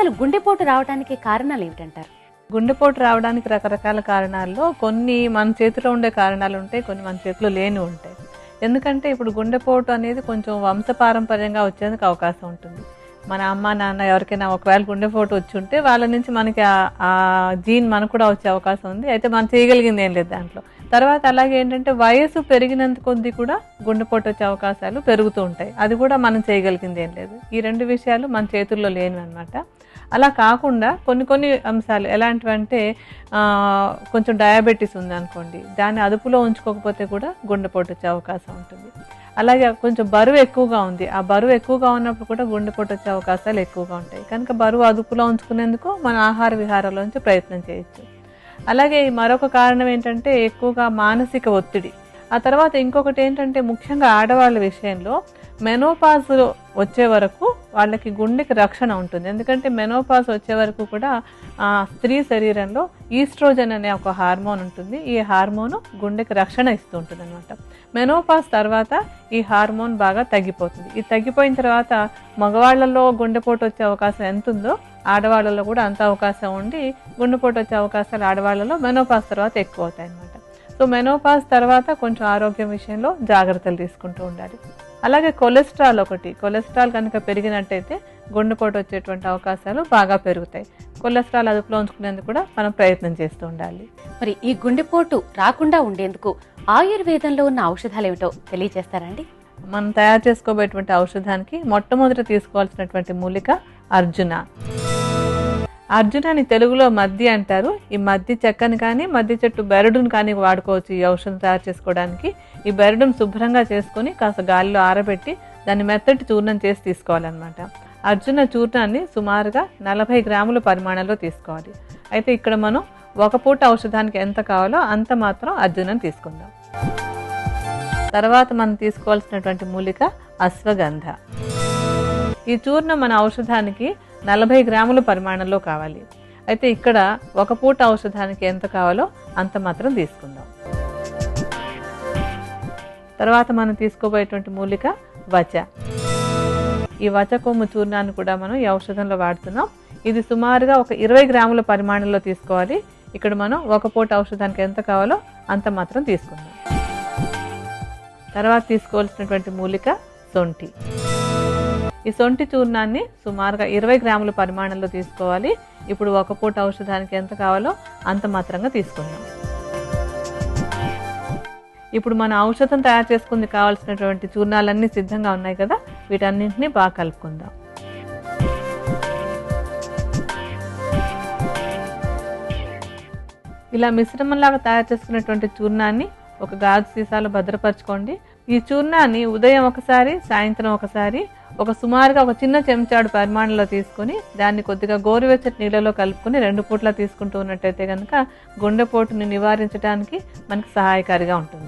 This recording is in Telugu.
అసలు గుండెపోటు రావడానికి కారణాలు ఏమిటంటారు? గుండెపోటు రావడానికి రకరకాల కారణాల్లో కొన్ని మన చేతిలో ఉండే కారణాలు ఉంటాయి కొన్ని మన చేతిలో లేని ఉంటాయి. ఎందుకంటే ఇప్పుడు గుండెపోటు అనేది కొంచెం వంశపారంపర్యంగా వచ్చేందుకు అవకాశం ఉంటుంది. మన అమ్మ నాన్న ఎవరికైనా ఒకవేళ గుండెపోటు వచ్చి ఉంటే వాళ్ళ నుంచి మనకి ఆ- ఆ జీన్ మనకు కూడా వచ్చే అవకాశం ఉంది. అయితే మనం చేయగలిగింది ఏం లేదు దాంట్లో. తర్వాత అలాగే ఏంటంటే వయసు పెరిగినంత కొద్దీ కూడా గుండెపోటు వచ్చే అవకాశాలు పెరుగుతూ ఉంటాయి. అది కూడా మనం చేయగలిగింది ఏం లేదు. ఈ రెండు విషయాలు మన చేతుల్లో లేనివి అనమాట అలా కాకుండా కొన్ని కొన్ని అంశాలు ఎలాంటివంటే కొంచెం డయాబెటీస్ ఉందనుకోండి దాన్ని అదుపులో ఉంచుకోకపోతే కూడా గుండెపోటు వచ్చే అవకాశం ఉంటుంది. అలాగే కొంచెం బరువు ఎక్కువగా ఉంది. ఆ బరువు ఎక్కువగా ఉన్నప్పుడు కూడా గుండెపోటు వచ్చే అవకాశాలు ఎక్కువగా ఉంటాయి. కనుక బరువు అదుపులో ఉంచుకునేందుకు మన ఆహార విహారాల్లోంచి ప్రయత్నం చేయొచ్చు. అలాగే మరొక కారణం ఏంటంటే ఎక్కువగా మానసిక ఒత్తిడి. ఆ తర్వాత ఇంకొకటి ఏంటంటే ముఖ్యంగా ఆడవాళ్ళ విషయంలో మెనోపాజ్ వచ్చే వరకు వాళ్ళకి గుండెకి రక్షణ ఉంటుంది. ఎందుకంటే మెనోపాజ్ వచ్చే వరకు కూడా ఆ, స్త్రీ శరీరంలో ఈస్ట్రోజన్ అనే ఒక హార్మోన్ ఉంటుంది. ఈ హార్మోన్ గుండెకి రక్షణ ఇస్తూ ఉంటుంది అనమాట మెనోపాజ్ తర్వాత ఈ హార్మోన్ బాగా తగ్గిపోతుంది. ఇది తగ్గిపోయిన తర్వాత మగవాళ్ళలో గుండెపోటు వచ్చే అవకాశం ఎంత ఉందో ఆడవాళ్ళలో కూడా అంత అవకాశం ఉండి గుండెపోటు వచ్చే అవకాశాలు ఆడవాళ్ళలో మెనోపాజ్ తర్వాత ఎక్కువ అవుతాయి అనమాట సో మెనోపాజ్ తర్వాత కొంచెం ఆరోగ్యం విషయంలో జాగ్రత్తలు తీసుకుంటూ ఉండాలి. అలాగే కొలెస్ట్రాల్ ఒకటి. కొలెస్ట్రాల్ కనుక పెరిగినట్టయితే గుండెపోటు వచ్చేటువంటి అవకాశాలు బాగా పెరుగుతాయి. కొలెస్ట్రాల్ అదుపులో ఉంచుకునేందుకు కూడా మనం ప్రయత్నం చేస్తూ ఉండాలి. మరి ఈ గుండెపోటు రాకుండా ఉండేందుకు ఆయుర్వేదంలో ఉన్న ఔషధాలు ఏమిటో తెలియజేస్తారండి మనం తయారు చేసుకోబోయేటువంటి ఔషధానికి మొట్టమొదట తీసుకోవాల్సినటువంటి మూలిక అర్జున. అర్జునాన్ని తెలుగులో మద్ది అంటారు. ఈ మద్ది చెక్కను కానీ మద్ది చెట్టు బెరడును కానీ వాడుకోవచ్చు ఈ ఔషధం తయారు చేసుకోవడానికి. ఈ బెరడును శుభ్రంగా చేసుకొని కాస్త గాలిలో ఆరబెట్టి దాన్ని మెత్తటి చూర్ణం చేసి తీసుకోవాలన్నమాట. అర్జున చూర్ణాన్ని సుమారుగా నలభై గ్రాముల పరిమాణంలో తీసుకోవాలి. అయితే ఇక్కడ మనం ఒక పూట ఔషధానికి ఎంత కావాలో అంత మాత్రం అర్జునం తీసుకుందాం. తర్వాత మనం తీసుకోవాల్సినటువంటి మూలిక అశ్వగంధ. ఈ చూర్ణం మన ఔషధానికి నలభై గ్రాముల పరిమాణంలో కావాలి. అయితే ఇక్కడ ఒక పూట ఔషధానికి ఎంత కావాలో అంత మాత్రం తీసుకుందాం. తర్వాత మనం తీసుకోబోయేటువంటి మూలిక వచ. ఈ వచ కొమ్ము చూర్ణాన్ని కూడా మనం ఈ ఔషధంలో వాడుతున్నాం. ఇది సుమారుగా ఒక ఇరవై గ్రాముల పరిమాణంలో తీసుకోవాలి. ఇక్కడ మనం ఒక పూట ఔషధానికి ఎంత కావాలో అంత మాత్రం తీసుకుందాం. తర్వాత తీసుకోవాల్సినటువంటి మూలిక సొంఠి ఈ సొంటి చూర్ణాన్ని సుమారుగా ఇరవై గ్రాముల పరిమాణంలో తీసుకోవాలి. ఇప్పుడు ఒక పూట ఔషధానికి ఎంత కావాలో అంత మాత్రంగా తీసుకుందాం. ఇప్పుడు మన ఔషధం తయారు చేసుకుంది కావాల్సినటువంటి చూర్ణాలన్నీ సిద్ధంగా ఉన్నాయి కదా? వీటన్నింటినీ బాగా కలుపుకుందాం. ఇలా మిశ్రమంలాగా తయారు చేసుకున్నటువంటి చూర్ణాన్ని ఒక గాజు సీసాలో భద్రపరచుకోండి. ఈ చూర్ణాన్ని ఉదయం ఒకసారి సాయంత్రం ఒకసారి ఒక సుమారుగా ఒక చిన్న చెంచాడు పరిమాణంలో తీసుకొని దాన్ని కొద్దిగా గోరువెచ్చటి నీళ్ళలో కలుపుకొని రెండు పూట్ల తీసుకుంటూ ఉన్నట్టయితే కనుక గుండెపోటుని నివారించడానికి మనకు సహాయకారిగా ఉంటుంది.